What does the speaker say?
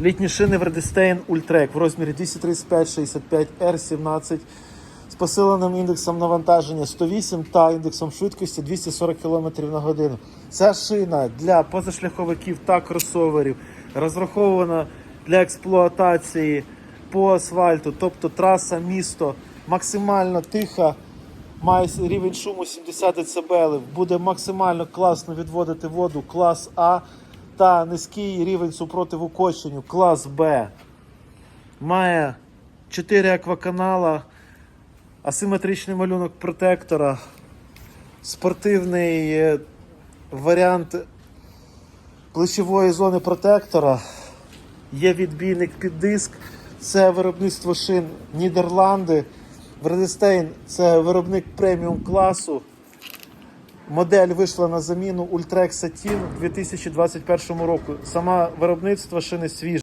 Літні шини Vredestein Ultrek в розмірі 235-65 R17 з посиленим індексом навантаження 108 та індексом швидкості 240 км на годину. Ця шина для позашляховиків та кросоверів розрахована для експлуатації по асфальту, тобто траса, місто максимально тиха, має рівень шуму 70 дБ, буде максимально класно відводити воду клас А та низький рівень супротиву коченню клас Б. Має 4 акваканала, асиметричний малюнок протектора, спортивний е, варіант плечової зони протектора. Є відбійник під диск. Це виробництво шин Нідерланди. Вредестейн це виробник преміум класу. Модель вийшла на заміну Ultrex Satin у 2021 року. Сама виробництво шини свіже.